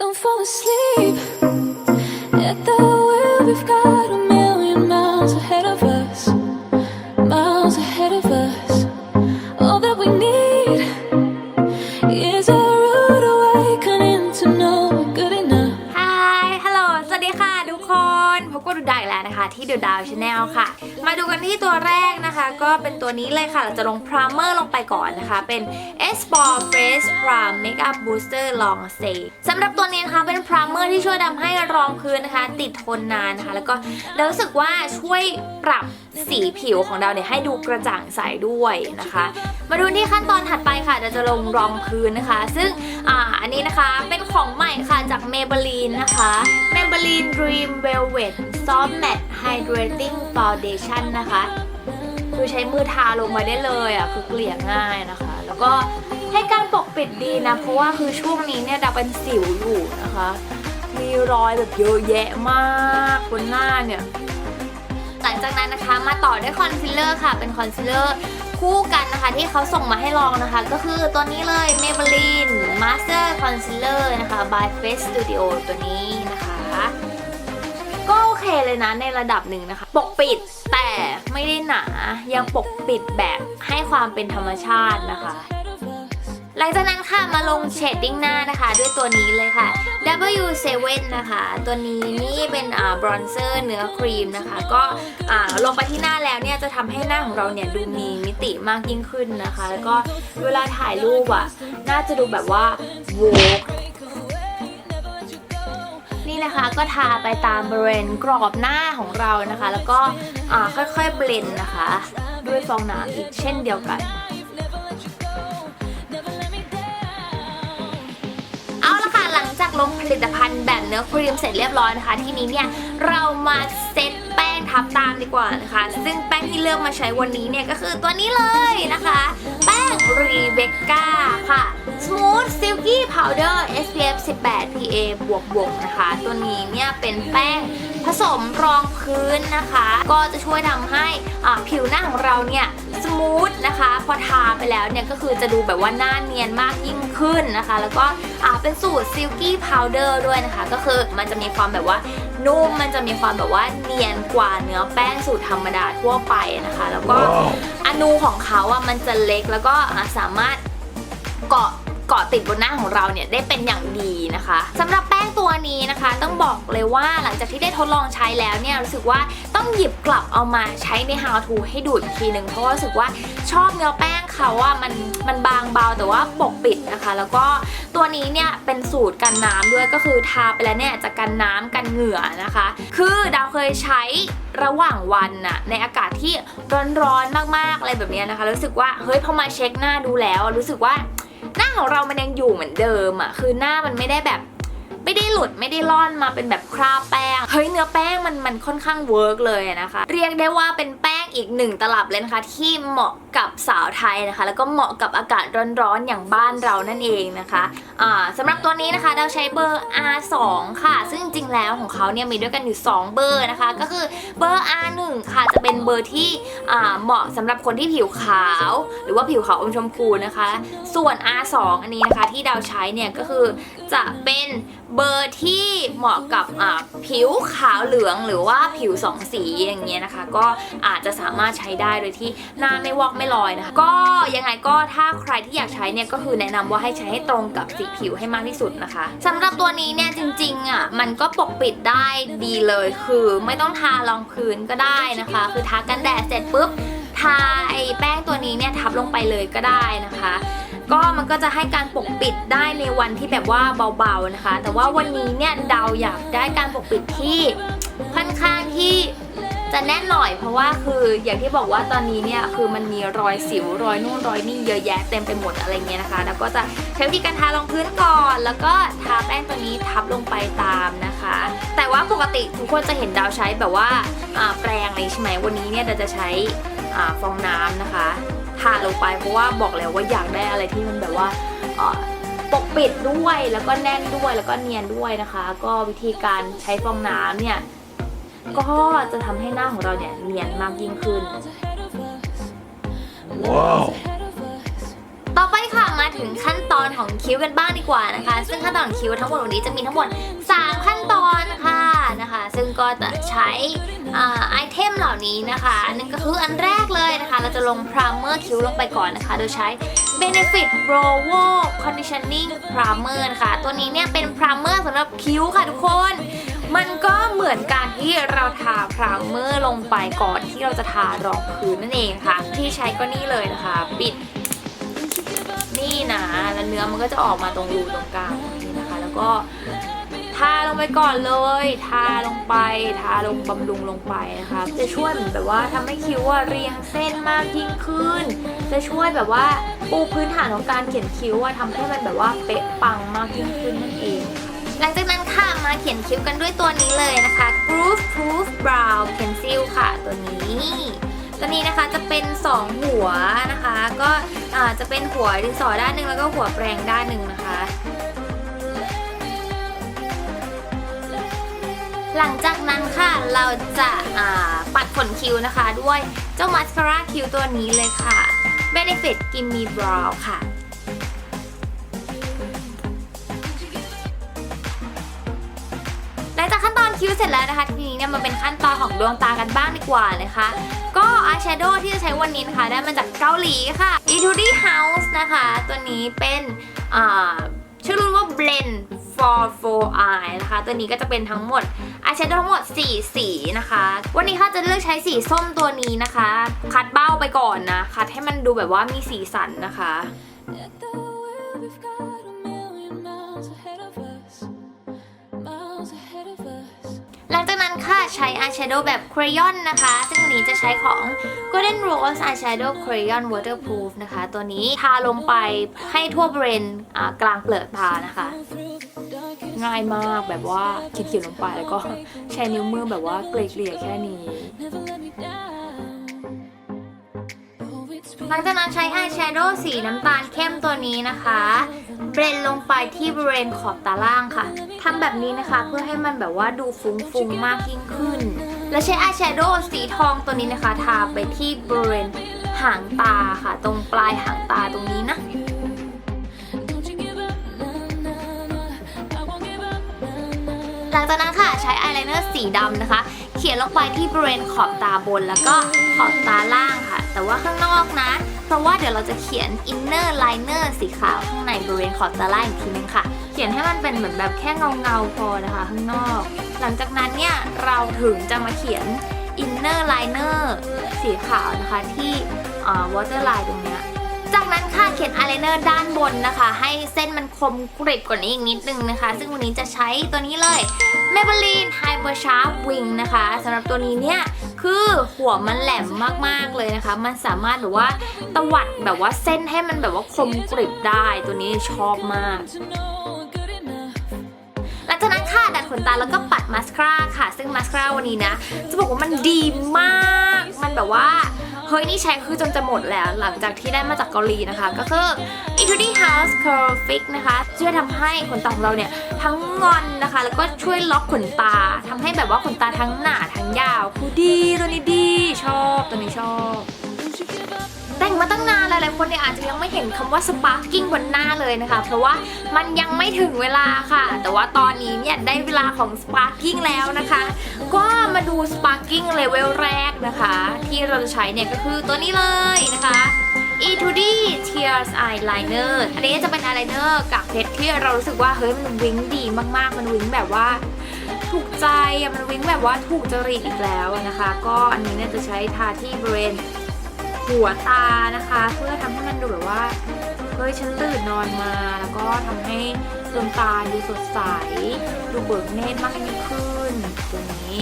Don't fall asleep at the wheel. We've got a million miles ahead of us, miles ahead of us. All that we need is a rude awakening to know we're good enough. ฮายฮัลโหล สวัสดีค่ะทุกคน พบกับดูดาวอีกแล้วนะคะ ที่ดูดาวชาแนลค่ะ มาดูกันที่ตัวแรกนะคะ ก็เป็นตัวนี้เลยค่ะเราจะลงพรามเมอร์ลงไปก่อนนะคะ เป็น S p o r Face Pram Makeup Booster Long Stay สำหรับตัวนี้นะคะเป็นพรามเมอร์ที่ช่วยทำให้รองพื้นนะคะ ติดทนนานนะคะ แล้วก็เรารู้สึกว่าช่วยปรับสีผิวของเราเนี่ยให้ดูกระจ่างใสด้วยนะคะ มาดูที่ขั้นตอนถัดไปค่ะเราจะลงรองพื้นนะคะ ซึ่งอ่าอันนี้นะคะเป็นของใหม่ค่ะจาก Maybelline นะคะ Maybelline Dream Velvet Soft Matte Hydrating Foundation นะคะ คือใช้มือทาลงมาได้เลยอะคือเกลี่ยง่ายนะคะ แล้วก็ให้การปกปิดดีนะ เพราะว่าคือช่วงนี้เนี่ยดาเป็นสิวอยู่นะคะ มีรอยแบบเยอะแยะมากบนหน้าเนี่ยหลังจากนั้นนะคะมาต่อด้วยคอนซีลเลอร์ค่ะ เป็นคอนซีลเลอร์คู่กันนะคะที่เขาส่งมาให้ลองนะคะ ก็คือตัวนี้เลย Maybelline Master Concealer นะคะ by Face Studio ตัวนี้นะคะ ก็โอเคเลยนะในระดับหนึ่งนะคะ ปกปิดแต่ไม่ได้หนายังปกปิดแบบให้ความเป็นธรรมชาตินะคะ หลังจากนั้นค่ะมาลงเชดดิ้งหน้านะคะ ด้วยตัวนี้เลยค่ะ W7 นะคะ ตัวนี้นี่เป็นอ่าบรอนเซอร์เนื้อครีมนะคะ ก็อ่าลงไปที่หน้าแล้วเนี่ยจะทำให้หน้าของเราเนี่ยดูมีมิติมากยิ่งขึ้นนะคะ แล้วก็เวลาถ่ายรูปอะน่าจะดูแบบว่าโวก นะคะ ก็ทาไปตามบริเวณกรอบหน้าของเรานะคะ แล้วก็ค่อยๆเบลนนะคะ ด้วยฟองน้ำอีกเช่นเดียวกันเอาละค่ะหลังจากลงผลิตภัณฑ์แบบเนื้อครีมเสร็จเรียบร้อยนะคะ ทีนี้เนี่ยเรามาเซตแป้งทับตามดีกว่านะคะ ซึ่งแป้งที่เลือกมาใช้วันนี้เนี่ยก็คือตัวนี้เลยนะคะ รีเบคก้าค่ะ Smooth Silky Powder SPF 18 PA บวกบวกๆนะคะ ตัวนี้เนี่ยเป็นแป้ง ผสมรองพื้นนะคะ ก็จะช่วยทำให้อ่าผิวหน้าของเราเนี่ยสมูทนะคะ พอทาไปแล้วเนี่ยก็คือจะดูแบบว่าหน้าเนียนมากยิ่งขึ้นนะคะ แล้วก็อ่าเป็นสูตร Silky Powder ด้วยนะคะ ก็คือมันจะมีความแบบว่านุ่มมันจะมีความแบบว่าเนียนกว่าเนื้อแป้งสูตรธรรมดาทั่วไปนะคะ แล้วก็อนูของเขาอะมันจะเล็กแล้วก็อ่าสามารถเกาะ เกาะติดบนหน้าของเราเนี่ยได้เป็นอย่างดีนะคะสำหรับแป้งตัวนี้นะคะ ต้องบอกเลยว่าหลังจากที่ได้ทดลองใช้แล้วเนี่ยรู้สึกว่าต้องหยิบกลับเอามาใช้ใน how to ให้ดูอีกทีหนึ่งเพราะว่ารู้สึกว่าชอบเนื้อแป้งเขาว่ามันมันบางเบาแต่ว่าปกปิดนะคะ แล้วก็ตัวนี้เนี่ยเป็นสูตรกันน้ำด้วยก็คือทาไปแล้วเนี่ยจะกันน้ำกันเหงื่อนะคะ คือดาวเคยใช้ระหว่างวันน่ะในอากาศที่ร้อนๆมากๆอะไรแบบนี้นะคะ รู้สึกว่าเฮ้ยพอมาเช็คหน้าดูแล้ว รู้สึกว่า หน้าของเรามันยังอยู่เหมือนเดิมอะคือหน้ามันไม่ได้แบบไม่ได้หลุดไม่ได้ล่อนมาเป็นแบบคราบแป้ง เฮ้ยเนื้อแป้งมันมันค่อนข้างเวิร์กเลยนะคะ เรียกได้ว่าเป็นแป้งอีกหนึ่งตลับเลยนะคะที่เหมาะกับสาวไทยนะคะ แล้วก็เหมาะกับอากาศร้อนๆอย่างบ้านเรานั่นเองนะคะอ่าสำหรับตัวนี้นะคะเราใช้เบอร์ R2 ค่ะ ซึ่งจริงแล้วของเขาเนี่ยมีด้วยกันอยู่ 2 เบอร์นะคะ ก็คือเบอร์ R1 ค่ะจะเป็นเบอร์ที่เหมาะสำหรับคนที่ผิวขาว หรือว่าผิวขาวอมชมพูนะคะ ส่วน R2 อันนี้นะคะที่ดาวใช้เนี่ยก็คือจะเป็นเบอร์ที่เหมาะกับผิวขาวเหลืองหรือว่าผิวสองสีอย่างเงี้ยนะคะ ก็อาจจะสามารถใช้ได้โดยที่หน้าไม่วอกไม่ลอยนะคะก็ยังไงก็ถ้าใครที่อยากใช้เนี่ยก็คือแนะนำว่าให้ใช้ให้ตรงกับสีผิวให้มากที่สุดนะคะสำหรับตัวนี้เนี่ยจริงๆอะมันก็ปกปิดได้ดีเลยคือไม่ต้องทารองพื้นก็ได้นะคะ คือทากันแดดเสร็จปุ๊บทาไอ้แป้งตัวนี้เนี่ยทับลงไปเลยก็ได้นะคะ ก็มันก็จะให้การปกปิดได้ในวันที่แบบว่าเบาๆนะคะ แต่ว่าวันนี้เนี่ยดาวอยากได้การปกปิดที่ค่อนข้างที่ จะแน่นหน่อยเพราะว่าคืออย่างที่บอกว่าตอนนี้เนี่ยคือมันมีรอยสิวรอยนู่นรอยนี่เยอะแยะเต็มไปหมดอะไรเงี้ยนะคะ แล้วก็จะใช้วิธีการทารองพื้นก่อน แล้วก็ทาแป้งตัวนี้ทับลงไปตามนะคะ แต่ว่าปกติทุกคนจะเห็นดาวใช้แบบว่าแปรงอะไรใช่ไหมวันนี้เนี่ยดาวจะใช้อฟองน้ำนะคะทาลงไปเพราะว่าบอกแล้วว่าอยากได้อะไรที่มันแบบว่าปกปิดด้วยแล้วก็แน่นด้วยแล้วก็เนียนด้วยนะคะ ก็วิธีการใช้ฟองน้ำเนี่ย ก็จะทำให้หน้าของเราเนี่ยเนียนมากยิ่งขึ้น Wow. ต่อไปค่ะมาถึงขั้นตอนของคิ้วกันบ้างดีกว่านะคะ ซึ่งขั้นตอนของคิ้วทั้งหมดวันนี้จะมีทั้งหมด 3 ขั้นตอนค่ะนะคะ ซึ่งก็จะใช้อ่าไอเทมเหล่านี้นะคะอันนึงก็คืออันแรกเลยนะคะ เราจะลงพรามเมอร์คิ้วลงไปก่อนนะคะ โดยใช้ Benefit Brow Conditioning Primer นะคะ ตัวนี้เนี่ยเป็นพรามเมอร์สำหรับคิ้วค่ะทุกคน มันก็เหมือนการที่เราทาพรามเมอร์ลงไปก่อนที่เราจะทารองพื้นนั่นเองค่ะ ที่ใช้ก็นี่เลยนะคะ ปิด นี่นะแล้วเนื้อมันก็จะออกมาตรงรูตรงกลางนี้นะคะ แล้วก็ทาลงไปก่อนเลย ทาลงไป ทาลงบำรุงลงไปนะคะ จะช่วยแบบว่าทำให้คิ้วเรียงเส้นมากยิ่งขึ้น จะช่วยแบบว่าปูพื้นฐานของการเขียนคิ้วทำให้มันแบบว่าเป๊ะปังมากยิ่งขึ้นนั่นเอง หลังจากนั้นค่ะ มาเขียนคิ้วกันด้วยตัวนี้เลยนะคะ Groove Proof Brow Pencil ค่ะตัวนี้ ตัวนี้นะคะจะเป็น 2 หัวนะคะ ก็จะเป็นหัวดินสอด้านหนึ่งแล้วก็หัวแปรงด้านหนึ่งนะคะหลังจากนั้นค่ะเราจะปัดขนคิ้วนะคะ ด้วยเจ้ามัสคาร่าคิ้วตัวนี้เลยค่ะ Benefit Gimme Brow ค่ะ คิ้วเสร็จแล้วนะคะทีนี้เนี่ยมันเป็นขั้นตอนของดวงตากันบ้างดีกว่านะคะ ก็อายแชโดว์ที่จะใช้วันนี้นะคะได้มาจากเกาหลีค่ะ Etude House นะคะ ตัวนี้เป็นชื่อรุ่นว่า Blend for for eye นะคะ ตัวนี้ก็จะเป็นทั้งหมดอายแชโดว์ทั้งหมด 4 สีนะคะ วันนี้ค่ะจะเลือกใช้สีส้มตัวนี้นะคะ คัดเบ้าไปก่อนนะ คัดให้มันดูแบบว่ามีสีสันนะคะ หลังจากนั้นค่ะใช้อายแชโดว์แบบครยอนนะคะ ซึ่งวันนี้จะใช้ของ Golden Rose Eyeshadow Crayon Waterproof นะคะ ตัวนี้ทาลงไปให้ทั่วบริเวณกลางเปลือกตานะคะ ง่ายมากแบบว่าเขียนๆลงไปแล้วก็ใช้นิ้วมือแบบว่าเกลี่ยๆแค่นี้หลังจากนั้นใช้อายแชโดว์สีน้ำตาลเข้มตัวนี้นะคะ เบรนลงไปที่บริเวณขอบตาล่างค่ะทำแบบนี้นะคะเพื่อให้มันแบบว่าดูฟุ้งๆมากยิ่งขึ้น และใช้อายแชโดว์สีทองตัวนี้นะคะ ทาไปที่บริเวณหางตาค่ะ ตรงปลายหางตาตรงนี้นะ หลังจากนั้นค่ะใช้อายไลเนอร์สีดำนะคะ เขียนลงไปที่บริเวณขอบตาบนแล้วก็ขอบตาล่างค่ะ แต่ว่าข้างนอกนะ เพราะว่าเดี๋ยวเราจะเขียนอินเนอร์ไลเนอร์สีขาวข้างในบริเวณขอบตาล่างอีกทีนึงค่ะ เขียนให้มันเป็นเหมือนแบบแค่เงาเงาๆพอนะคะข้างนอก หลังจากนั้นเนี่ยเราถึงจะมาเขียนอินเนอร์ไลเนอร์สีขาวนะคะที่วอเตอร์ไลน์ตรงเนี้ย จากนั้นค่ะเขียนอายไลเนอร์ด้านบนนะคะ ให้เส้นมันคมกริบกว่านี้อีกนิดนึงนะคะ ซึ่งวันนี้จะใช้ตัวนี้เลย Maybelline Hyper Sharp Wing นะคะสำหรับตัวนี้เนี่ยคือหัวมันแหลมมากๆเลยนะคะ มันสามารถแบบว่าตวัดแบบว่าเส้นให้มันแบบว่าคมกริบได้ตัวนี้ชอบมากหลังจากนั้นค่ะดัดขนตาแล้วก็ปัดมาสคาร่าค่ะ ซึ่งมาสคาร่าวันนี้นะจะบอกว่ามันดีมาก มันแบบว่า เฮ้ย นี่ใช้คือจนจะหมดแล้ว หลังจากที่ได้มาจากเกาหลีนะคะ ก็คือ Etude House Curl Fix นะคะช่วยทำให้ขนตาของเราเนี่ย ทั้งงอนนะคะ แล้วก็ช่วยล็อกขนตาทำให้แบบว่าขนตาทั้งหนาทั้งยาวคือดีตัวนี้ดี ชอบตัวนี้ชอบ แต่งมาตั้งนานหลายๆคนเนี่ยอาจจะยังไม่เห็นคำว่า sparking บนหน้าเลยนะคะ เพราะว่ามันยังไม่ถึงเวลาค่ะ แต่ว่าตอนนี้เนี่ยได้เวลาของ sparking แล้วนะคะ ก็มาดู sparking level แรกนะคะ ที่เราจะใช้เนี่ยก็คือตัวนี้เลยนะคะ Etude Tears Eyeliner อันนี้จะเป็น eyeliner กับเพชรที่เรารู้สึกว่าเฮ้ยมันวิ้งดีมากๆ มันวิ้งแบบว่าถูกใจมันวิ้งแบบว่าถูกจริตอีกแล้วนะคะ ก็อันนี้เนี่ยจะใช้ทาที่บริเวณ หัวตานะคะ เพื่อทำให้มันดูแบบว่าเฮ้ยฉันตื่นนอนมา แล้วก็ทำให้ดวงตาดูสดใสดูเบิกเนตรมากยิ่งขึ้นตัวนี้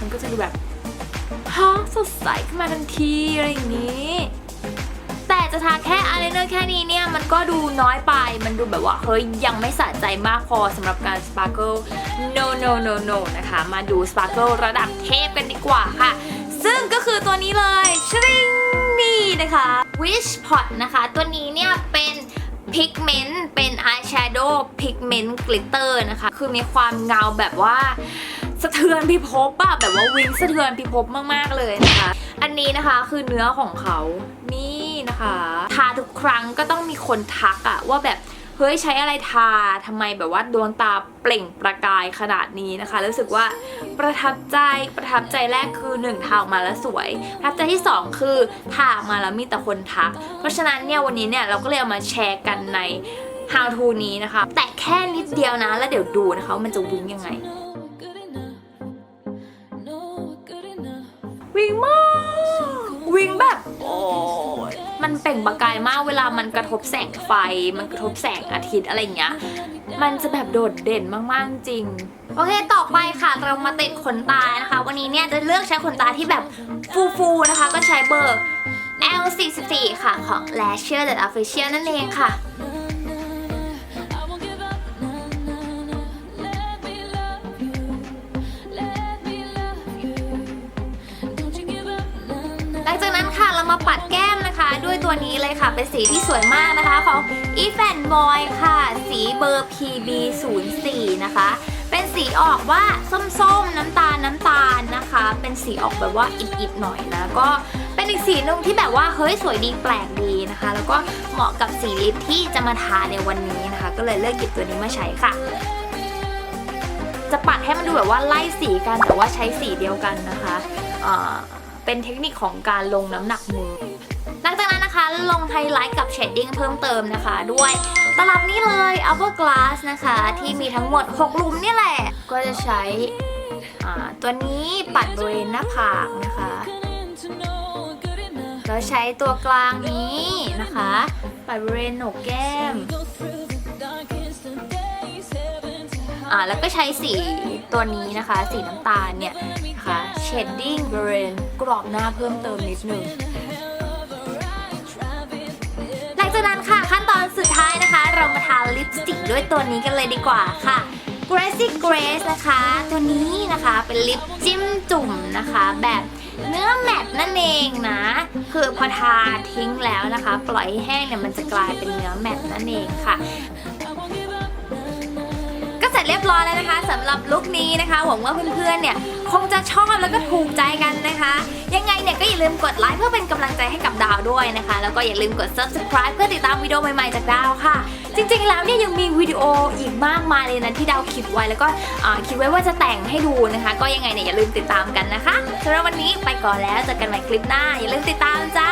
มันก็จะดูแบบฮะสดใสขึ้นมาทันทีอะไรอย่างนี้ แต่จะทาแค่อายไลเนอร์แค่นี้เนี่ยมันก็ดูน้อยไปมันดูแบบว่าเฮ้ยยังไม่สะใจมากพอสำหรับการสปาร์เกิล no no no no นะคะ มาดูสปาร์เกิลระดับเทพกันดีกว่าค่ะ ซึ่งก็คือตัวนี้เลยชริง นี่นะคะ Wish Pot นะคะ ตัวนี้เนี่ยเป็นพิกเมนต์เป็นอายแชโดว์พิกเมนต์กลิตเตอร์นะคะ คือมีความเงาแบบว่าสะเทือนพิภพอะแบบว่าวิงสะเทือนพิภพมากๆเลยนะคะ อันนี้นะคะคือเนื้อของเขานี่นะนะคะ ทาทุกครั้งก็ต้องมีคนทักอะว่าแบบ เฮ้ยใช้อะไรทาทำไมแบบว่าดวงตาเปล่งประกายขนาดนี้นะคะรู้สึกว่าประทับใจประทับใจแรกคือหนึ่งทาออกมาแล้วสวยประทับใจที่สองคือทาออกมาแล้วมีแต่คนทัก เพราะฉะนั้นเนี่ยวันนี้เนี่ยเราก็เลยเอามาแชร์กันใน how to นี้นะคะ แต่แค่นิดเดียวนะแล้วเดี๋ยวดูนะคะว่ามันจะวิ่งยังไง มันเปล่งประกายมากเวลามันกระทบแสงไฟ มันกระทบแสงอาทิตย์อะไรเงี้ย มันจะแบบโดดเด่นมากๆจริง โอเคต่อไปค่ะเรามาติดขนตานะคะ วันนี้เนี่ยจะเลือกใช้ขนตาที่แบบฟูๆนะคะ ก็ใช้เบอร์ L44 ค่ะของ Lasher The Official นั่นเองค่ะหลังจากนั้นค่ะเรามาปัดแก้ ตัวนี้เลยค่ะ เป็นสีที่สวยมากนะคะของ e f a n Boy ค่ะ สีเบอร์ PB 0 4นะคะ เป็นสีออกว่าส้มๆ น้ำตาลน้ำตาลนะคะ เป็นสีออกแบบว่าอิดๆหน่อยนะ ก็เป็นอีกสีนึ่งที่แบบว่าเฮ้ยสวยดีแปลกดีนะคะ แล้วก็เหมาะกับสีลิปที่จะมาทาในวันนี้นะคะ ก็เลยเลือกหยิบตัวนี้มาใช้ค่ะ จะปัดให้มันดูแบบว่าไล่สีกันแต่ว่าใช้สีเดียวกันนะคะเป็นเทคนิคของการลงน้ำหนักมือ ลงไฮไลท์กับเชดดิ้งเพิ่มเติมนะคะ ด้วยตลับนี้เลย Hourglass นะคะ ที่มีทั้งหมด 6 หลุมนี่แหละ ก็จะใช้ตัวนี้ปัดบริเวณหน้าผากนะคะแล้วใช้ตัวกลางนี้นะคะ ปัดบริเวณโหนกแก้มอ่าแล้วก็ใช้สีตัวนี้นะคะ สีน้ำตาลเนี่ยนะคะเชดดิ้งบริเวณกรอบหน้าเพิ่มเติมนิดนึง ลิปสติกด้วยตัวนี้กันเลยดีกว่าค่ะ Gracie Grace นะคะ ตัวนี้นะคะเป็นลิปจิ้มจุ่มนะคะ แบบเนื้อแมตนั่นเองนะ คือพอทาทิ้งแล้วนะคะ ปล่อยให้แห้งเนี่ยมันจะกลายเป็นเนื้อแมตนั่นเองค่ะก็เสร็จเรียบร้อยแล้วนะคะสำหรับลุคนี้นะคะหวังว่าเพื่อนๆเนี่ยคงจะชอบแล้วก็ถูกใจกันนะคะ ยังไงเนี่ยก็อย่าลืมกดไลค์เพื่อเป็นกำลังใจให้กับดาวด้วยนะคะ แล้วก็อย่าลืมกด subscribe เพื่อติดตามวิดีโอใหม่ๆจากดาวค่ะ จริงๆแล้วเนี่ยยังมีวิดีโออีกมากมายเลยนะที่ดาวคิดไว้แล้วก็คิดไว้ว่าจะแต่งให้ดูนะคะ ก็ยังไงเนี่ยอย่าลืมติดตามกันนะคะสำหรับวันนี้ไปก่อนแล้วเจอกันใหม่คลิปหน้าอย่าลืมติดตามจ้า